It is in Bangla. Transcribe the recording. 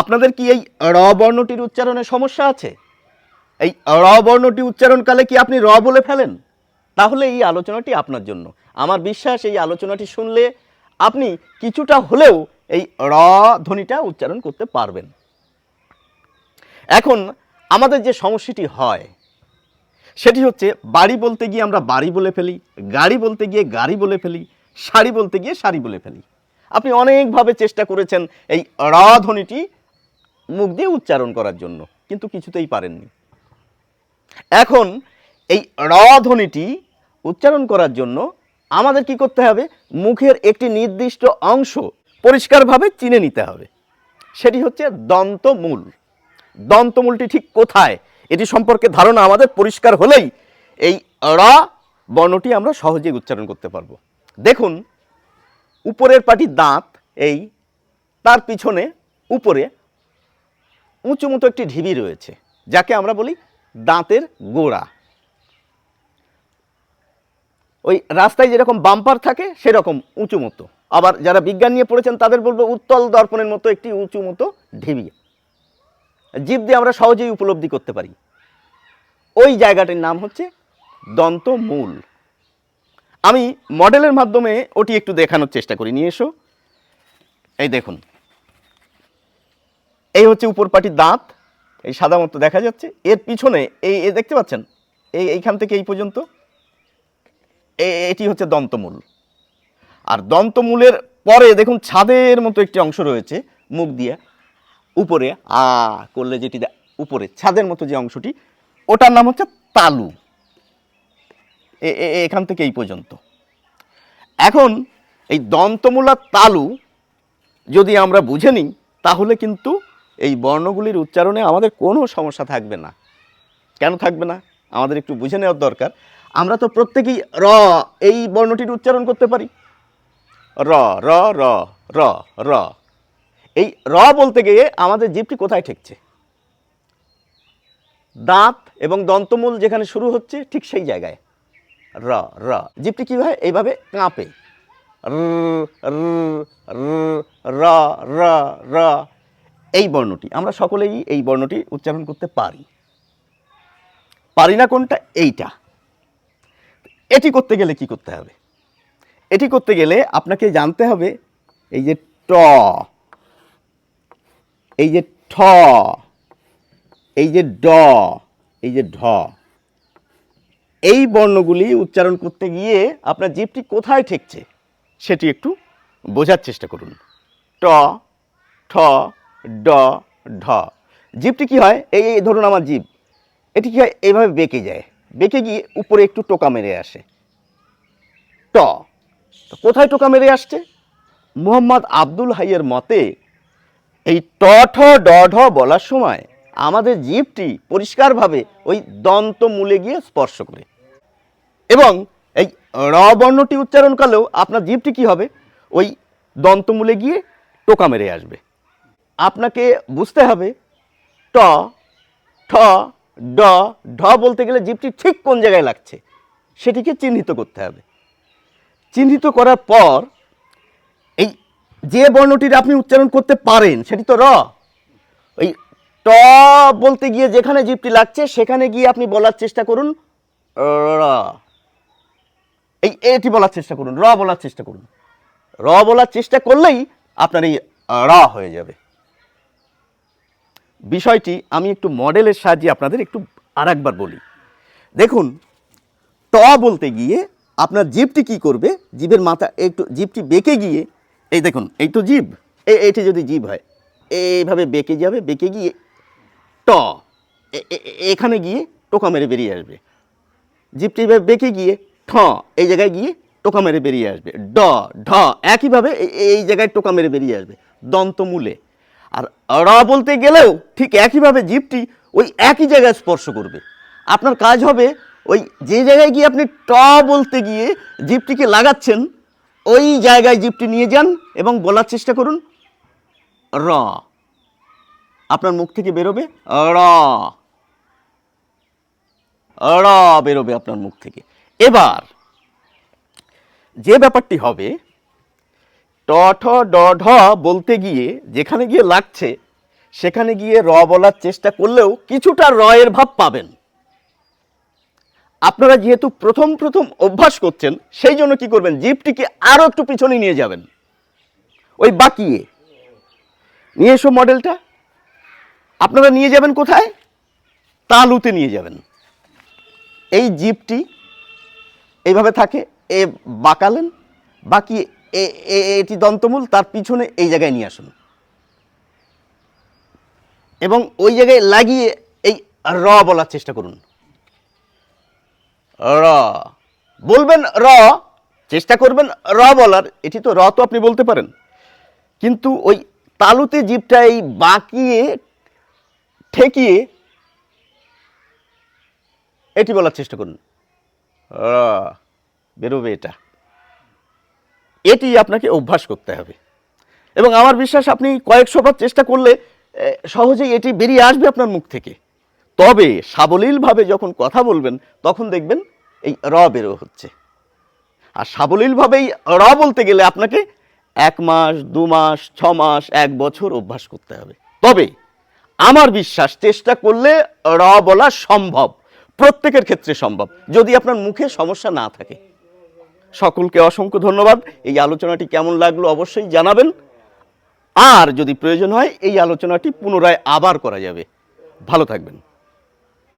আপনাদের কি এই র বর্ণটির উচ্চারণে সমস্যা আছে? এই র বর্ণটি উচ্চারণকালে কি আপনি র বলে ফেলেন? তাহলে এই আলোচনাটি আপনার জন্য। আমার বিশ্বাস, এই আলোচনাটি শুনলে আপনি কিছুটা হলেও এই র ধ্বনিটা উচ্চারণ করতে পারবেন। এখন আমাদের যে সমস্যাটি হয়, সেটি হচ্ছে বাড়ি বলতে গিয়ে আমরা বাড়ি বলে ফেলি, গাড়ি বলতে গিয়ে গাড়ি বলে ফেলি, শাড়ি বলতে গিয়ে শাড়ি বলে ফেলি। আপনি অনেকভাবে চেষ্টা করেছেন এই র ধ্বনিটি মুখ দিয়ে উচ্চারণ করার জন্য, কিন্তু কিছুতেই পারেননি। এখন এই র ধ্বনিটি উচ্চারণ করার জন্য আমাদের কি করতে হবে? মুখের একটি নির্দিষ্ট অংশ পরিষ্কারভাবে চিনে নিতে হবে। সেটি হচ্ছে দন্তমূল। দন্তমূলটি ঠিক কোথায়? এটি সম্পর্কে ধারণা আমাদের পরিষ্কার হলেই এই র বর্ণটি আমরা সহজেই উচ্চারণ করতে পারব। দেখুন, উপরের পাটি দাঁত, এই তার পিছনে উপরে উঁচু মতো একটি ঢিবি রয়েছে, যাকে আমরা বলি দাঁতের গোড়া। ওই রাস্তায় যেরকম বাম্পার থাকে, সেরকম উঁচু মতো আবার যারা বিজ্ঞান নিয়ে পড়েছেন, তাদের বলব উত্তল দর্পণের মতো একটি উঁচু মতো ঢিবি। জীব দিয়ে আমরা সহজেই উপলব্ধি করতে পারি। ওই জায়গাটির নাম হচ্ছে দন্তমূল। আমি মডেলের মাধ্যমে ওটি একটু দেখানোর চেষ্টা করি। নিয়ে এসো। এই দেখুন। এই হচ্ছে উপর পাটির দাঁত, এই সাদা মতো দেখা যাচ্ছে। এর পিছনে এই দেখতে পাচ্ছেন? এই, এইখান থেকে এই পর্যন্ত। এটি হচ্ছে দন্তমূল। আর দন্তমূলের পরে দেখুন, ছাদের মতো একটি অংশ রয়েছে মুখ দিয়ে, উপরে, আ, করলে যেটি উপরে, ছাদের মতো যে অংশটি, ওটার নাম হচ্ছে তালু। এখান থেকে এই পর্যন্ত। এখন এই দন্তমূলা তালু যদি আমরা বুঝে নিই, তাহলে কিন্তু এই বর্ণগুলির উচ্চারণে আমাদের কোনো সমস্যা থাকবে না। কেন থাকবে না? আমাদের একটু বুঝে নেওয়ার দরকার। আমরা তো প্রত্যেকেই র এই বর্ণটির উচ্চারণ করতে পারি। র র র র র। এই র বলতে গিয়ে আমাদের জীবটি কোথায় ঠেকছে? দাঁত এবং দন্তমূল যেখানে শুরু হচ্ছে ঠিক সেই জায়গায়। র র। জীবটি কী হয়? এইভাবে কাঁপে। র র র র র এই বর্ণটি, আমরা সকলেই এই বর্ণটি উচ্চারণ করতে পারি। পারি না কোনটা? এইটা। এটি করতে গেলে কি করতে হবে? এটি করতে গেলে আপনাকে জানতে হবে এই যে ট, এই যে ঠ, এই যে ড, এই যে ঢ। এই বর্ণগুলি উচ্চারণ করতে গিয়ে আপনার জীবটি কোথায় ঠেকছে সেটি একটু বোঝার চেষ্টা করুন। ট, ঠ ড, ঢ। জীবটি কি হয়? এই এই, ধরুন আমার জীব। এটি কি হয়? এইভাবে বেঁকে যায়। বেঁকে গিয়ে উপরে একটু টোকা মেরে আসে। ট। কোথায় টোকা মেরে আসছে? মুহাম্মদ আব্দুল হাইয়ের মতে, এই ট, ঠ, ড, ঢ বলার সময় আমাদের জীবটি পরিষ্কারভাবে ওই দন্ত মূলে গিয়ে স্পর্শ করে। এবং এই র বর্ণটি উচ্চারণ করলেও আপনার জীবটি কি হবে? ওই দন্তমূলে গিয়ে টোকা মেরে আসবে। আপনাকে বুঝতে হবে, ট, ঠ, ড, ঢ বলতে গেলে জীবটি ঠিক কোন জায়গায় লাগছে, সেটিকে চিহ্নিত করতে হবে। চিহ্নিত করার পর, এই যে বর্ণটির আপনি উচ্চারণ করতে পারেন, সেটি তো র। ওই ট বলতে গিয়ে যেখানে জীবটি লাগছে, সেখানে গিয়ে আপনি বলার চেষ্টা করুন, র। এই এটি বলার চেষ্টা করুন, র বলার চেষ্টা করুন। র বলার চেষ্টা করলেই আপনার এই র হয়ে যাবে। বিষয়টি আমি একটু মডেলের সাহায্যে আপনাদের একটু আরেকবার বলি। দেখুন, ট বলতে গিয়ে আপনার জিভটি কি করবে? জিভের মাথা একটু, জিভটি বেঁকে গিয়ে, এই দেখুন, এই তো জিভ এই এইটি যদি জিভ হয়, এইভাবে বেঁকে যাবে, বেঁকে গিয়ে, ট এখানে গিয়ে টোকা মেরে বেরিয়ে আসবে। এভাবে বেঁকে গিয়ে, ঠ, এই জায়গায় গিয়ে টোকা মেরে বেরিয়ে আসবে। ড, ঢ, একইভাবে এই জায়গায় টোকা মেরে বেরিয়ে আসবে। দন্তমূলে আর র বলতে গেলেও ঠিক একইভাবে জিভটি ওই একই জায়গায় স্পর্শ করবে। আপনার কাজ হবে ওই যে জায়গায় গিয়ে আপনি ট বলতে গিয়ে জিভটিকে লাগাচ্ছেন, ওই জায়গায় জিভটি নিয়ে যান এবং বলার চেষ্টা করুন, র। আপনার মুখ থেকে বেরোবে র বেরোবে আপনার মুখ থেকে। এবার যে ব্যাপারটি হবে ট ড ঢ বলতে গিয়ে যেখানে গিয়ে লাগছে, সেখানে গিয়ে র বলার চেষ্টা করলেও কিছুটা র এর ভাব পাবেন। আপনারা যেহেতু প্রথম প্রথম অভ্যাস করছেন, সেই জন্য কি করবেন? জিপটিকে আরও একটু পিছনে নিয়ে যাবেন। ওই বাকিয়ে। নিয়ে এসো মডেলটা। আপনারা নিয়ে যাবেন কোথায়? তালুতে নিয়ে যাবেন। এই জিপটি এইভাবে থাকে, এ বাঁকালেন বাকি এটি দন্তমূল, তার পিছনে এই জায়গায় নিয়ে আসুন। এবং ওই জায়গায় লাগিয়ে এই র বলার চেষ্টা করুন। র। বলবেন র, চেষ্টা করবেন র বলার। এটি তো র তো আপনি বলতে পারেন। কিন্তু ওই তালুতে জিপটা এই বাঁকিয়ে, ঠেকিয়ে এটি বলার চেষ্টা করুন। র। বেরোবে এটা। এটি আপনাকে অভ্যাস করতে হবে। এবং আমার বিশ্বাস আপনি কয়েকশো বার চেষ্টা করলে সহজেই এটি বেরিয়ে আসবে আপনার মুখ থেকে। তবে সাবলীলভাবে যখন কথা বলবেন, তখন দেখবেন এই র বেরো হচ্ছে। আর সাবলীলভাবেই র বলতে গেলে আপনাকে এক মাস, দু মাস, ছ মাস, এক বছর অভ্যাস করতে হবে। তবে আমার বিশ্বাস চেষ্টা করলে র বলা সম্ভব। প্রত্যেকের ক্ষেত্রে সম্ভব। যদি আপনার মুখে সমস্যা না থাকে। সকলকে অসংখ্য ধন্যবাদ। এই আলোচনাটি কেমন লাগল অবশ্যই জানাবেন। আর যদি প্রয়োজন হয়, এই আলোচনাটি পুনরায় আবার করা যাবে। ভালো থাকবেন।